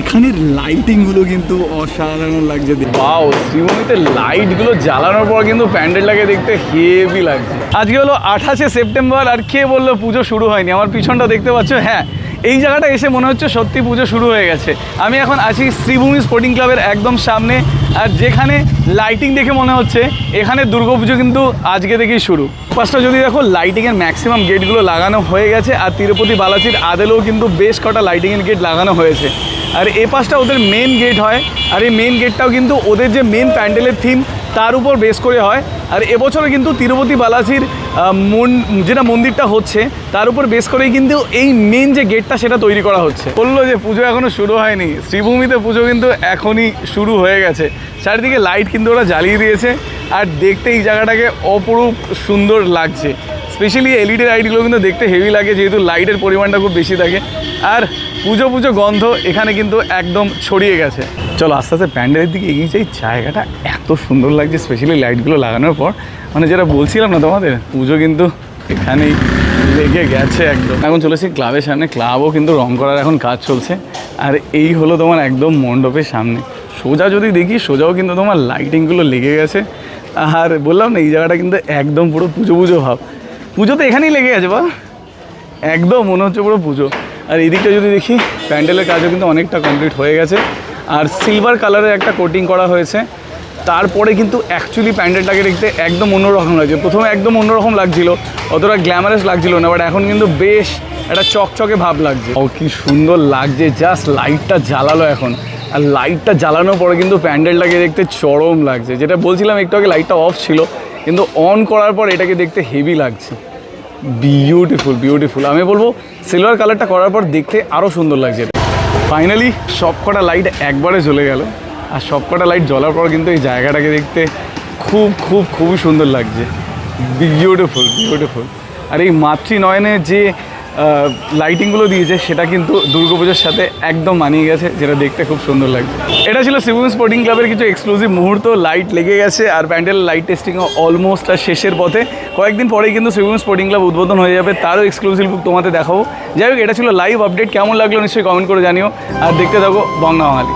এখানের লাইটিংগুলো কিন্তু অসাধারণ লাগছে বাও শ্রীভূমিতে লাইটগুলো জ্বালানোর পর কিন্তু প্যান্ডেলটাকে দেখতে হেভি লাগছে। আজকে হলো আঠাশে সেপ্টেম্বর আর কে বলল পুজো শুরু হয়নি? আমার পিছনটা দেখতে পাচ্ছ? হ্যাঁ এই জায়গাটা এসে মনে হচ্ছে সত্যি পুজো শুরু হয়ে গেছে। আমি এখন আছি শ্রীভূমি স্পোর্টিং ক্লাবের একদম সামনে আর যেখানে লাইটিং দেখে মনে হচ্ছে, এখানে দুর্গাপুজো কিন্তু আজকে থেকেই শুরু। ফার্স্টটা যদি দেখো লাইটিংয়ের ম্যাক্সিমাম গেটগুলো লাগানো হয়ে গেছে আর তিরুপতি বালাজির আদেলেও কিন্তু বেশ কটা লাইটিংয়ের গেট লাগানো হয়েছে। আর এ পাশটা ওদের মেন গেট হয়। আর এই মেন গেটটাও কিন্তু ওদের যে মেন প্যান্ডেলের থিম তার উপর বেস করে হয়। আর এবছরে কিন্তু তিরুপতি বালাজির মন, যেটা মন্দিরটা হচ্ছে, তার উপর বেস করেই কিন্তু এই মেন যে গেটটা সেটা তৈরি করা হচ্ছে। বলল যে পুজো এখনও শুরু হয়নি। শ্রীভূমিতে পুজো কিন্তু এখনই শুরু হয়ে গেছে। চারিদিকে লাইট কিন্তু ওরা জ্বালিয়ে দিয়েছে। আর দেখতে এই জায়গাটাকে অপরূপ সুন্দর লাগছে। স্পেশালি এলইডি লাইটগুলো কিন্তু দেখতে হেভি লাগে, যেহেতু লাইটের পরিমাণটা খুব বেশি থাকে। আর পুজো পুজো গন্ধ এখানে কিন্তু একদম ছড়িয়ে গেছে। চলো আস্তে আস্তে প্যান্ডেলের দিকে এগিয়ে যাই। জায়গাটা এত সুন্দর লাগছে স্পেশালি লাইটগুলো লাগানোর পর। মানে যেটা বলছিলাম না তোমাদের, পুজো কিন্তু এখানেই লেগে গেছে একদম। এখন চলেছি ক্লাবের সামনে। ক্লাবও কিন্তু রং করার এখন কাজ চলছে। আর এই হলো তোমার একদম মণ্ডপের সামনে। সোজা যদি দেখি, সোজাও কিন্তু তোমার লাইটিংগুলো লেগে গেছে। আর বললাম না, এই জায়গাটা কিন্তু একদম পুরো পুজো পুজো ভাব। পুজো তো এখানেই লেগে গেছে বা একদম মনে হচ্ছে পুরো পুজো। আর এদিকটা যদি দেখি, প্যান্ডেলের কাজও কিন্তু অনেকটা কমপ্লিট হয়ে গেছে। আর সিলভার কালারের একটা কোটিং করা হয়েছে। তারপরে কিন্তু অ্যাকচুয়ালি প্যান্ডেলটাকে দেখতে একদম অন্যরকম লাগছে। প্রথমে একদম অন্যরকম লাগছিল, অতটা গ্ল্যামারাস লাগছিল না বাট এখন কিন্তু বেশ একটা চকচকে ভাব লাগছে। ও, কি সুন্দর লাগছে জাস্ট লাইটটা জ্বালালো এখন। আর লাইটটা জ্বালানোর পরে কিন্তু প্যান্ডেলটাকে দেখতে চরম লাগছে। যেটা বলছিলাম, একটু আগে লাইটটা অফ ছিল, কিন্তু অন করার পর এটাকে দেখতে হেভি লাগছে। বিউটিফুল বিউটিফুল আমি বলব সিলভার কালারটা করার পর দেখতে আরও সুন্দর লাগছে। ফাইনালি সব কটা লাইট একবারে জ্বলে গেল। আর সব কটা লাইট জ্বলার পর কিন্তু এই জায়গাটাকে দেখতে খুব খুব, খুবই সুন্দর লাগছে। বিউটিফুল বিউটিফুল আর এই মাতৃ নয়নের যে লাইটিংগুলো দিয়েছে, সেটা কিন্তু দুর্গাপুজোর সাথে একদম মানিয়ে গেছে, যেটা দেখতে খুব সুন্দর লাগছে। এটা ছিল সিভুম স্পোর্টিং ক্লাবের কিছু এক্সক্লুসিভ মুহূর্ত লাইট লেগে গেছে, আর প্যান্ডেল লাইট টেস্টিংও অলমোস্ট আর শেষের পথে। কয়েকদিন পরেই কিন্তু সিভুম স্পোর্টিং ক্লাব উদ্বোধন হয়ে যাবে, তারও এক্সক্লুসিভ তোমাদের দেখাবো। যাই হোক, এটা ছিল লাইভ আপডেট কেমন লাগল নিশ্চয়ই কমেন্ট করে জানিও, আর দেখতে থাকো বঙ্গা বাঙালি